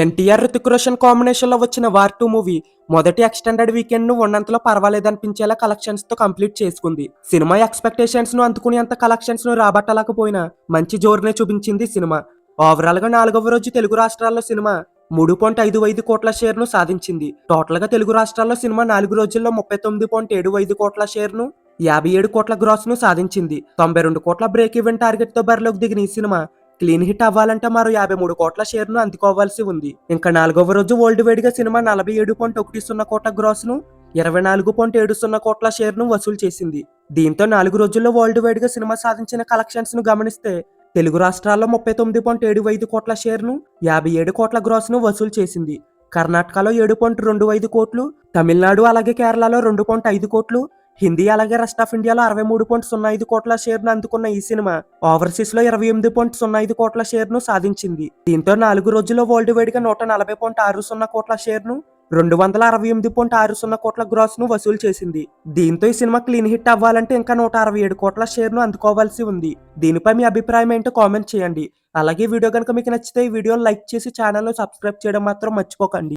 ఎన్టీఆర్ రితిక్ రోషన్ కాంబినేషన్లో వచ్చిన war two movie మొదటి ఎక్స్టెండెడ్ వీకెండ్ను ఉన్నంతలో పర్వాలేదనిపించేలా కలెక్షన్స్తో కంప్లీట్ చేసుకుంది. సినిమా ఎక్స్పెక్టేషన్స్ను అందుకునేంత కలెక్షన్స్ను రాబట్టలేకపోయినా మంచి జోరునే చూపించింది సినిమా. ఓవరాల్గా నాలుగవ రోజు తెలుగు రాష్ట్రాల్లో సినిమా మూడు పాయింట్ ఐదు ఐదు కోట్ల షేర్ను సాధించింది. టోటల్గా తెలుగు రాష్ట్రాల్లో సినిమా నాలుగు రోజుల్లో ముప్పై తొమ్మిది పాయింట్ ఏడు ఐదు కోట్ల షేర్ను యాభై ఏడు కోట్ల గ్రాస్ను సాధించింది. తొంభై రెండు కోట్ల బ్రేక్ ఈవెన్ టార్గెట్తో బరిలోకి దిగిన ఈ సినిమా క్లీన్ హిట్ అవ్వాలంటే మరో యాభై మూడు కోట్ల షేర్ను అందుకోవాల్సి ఉంది. ఇంకా నాలుగవ రోజు వరల్డ్ వైడ్గా సినిమా నలభై ఏడు పాయింట్ ఒకటి సున్నా కోట్ల గ్రాస్ను ఇరవై నాలుగు పాయింట్ ఏడు సున్నా కోట్ల షేర్ను వసూలు చేసింది. దీంతో నాలుగు రోజుల్లో వరల్డ్ వైడ్గా సినిమా సాధించిన కలెక్షన్స్ను గమనిస్తే తెలుగు రాష్ట్రాల్లో ముప్పై తొమ్మిది పాయింట్ ఏడు ఐదు కోట్ల షేర్ను యాభై ఏడు కోట్ల గ్రాస్ను వసూలు చేసింది. కర్ణాటకలో ఏడు పాయింట్ రెండు ఐదు కోట్లు తమిళనాడు అలాగే కేరళలో రెండు పాయింట్ ఐదు కోట్లు హిందీ అలాగే రెస్ట్ ఆఫ్ ఇండియాలో అరవై మూడు పాయింట్ సున్నా ఐదు కోట్ల షేర్ను అందుకున్న ఈ సినిమా ఓవర్సీస్లో ఇరవై ఎనిమిది పాయింట్ సున్నా ఐదు కోట్ల షేర్ను సాధించింది. దీంతో నాలుగు రోజుల్లో వరల్డ్ వైడ్గా నూట నలభై పాయింట్ ఆరు సున్నా కోట్ల షేర్ను రెండు వందల అరవై ఎనిమిది పాయింట్ ఆరు సున్నా కోట్ల గ్రాస్ను వసూలు చేసింది. దీంతో ఈ సినిమా క్లీన్ హిట్ అవ్వాలంటే ఇంకా నూట అరవై ఏడు కోట్ల షేర్ను అందుకోవాల్సి ఉంది. దీనిపై మీ అభిప్రాయం ఏంటో కామెంట్ చేయండి. అలాగే వీడియో కనుక మీకు నచ్చితే ఈ వీడియోని లైక్ చేసి ఛానల్ సబ్స్క్రైబ్ చేయడం మాత్రం మర్చిపోకండి.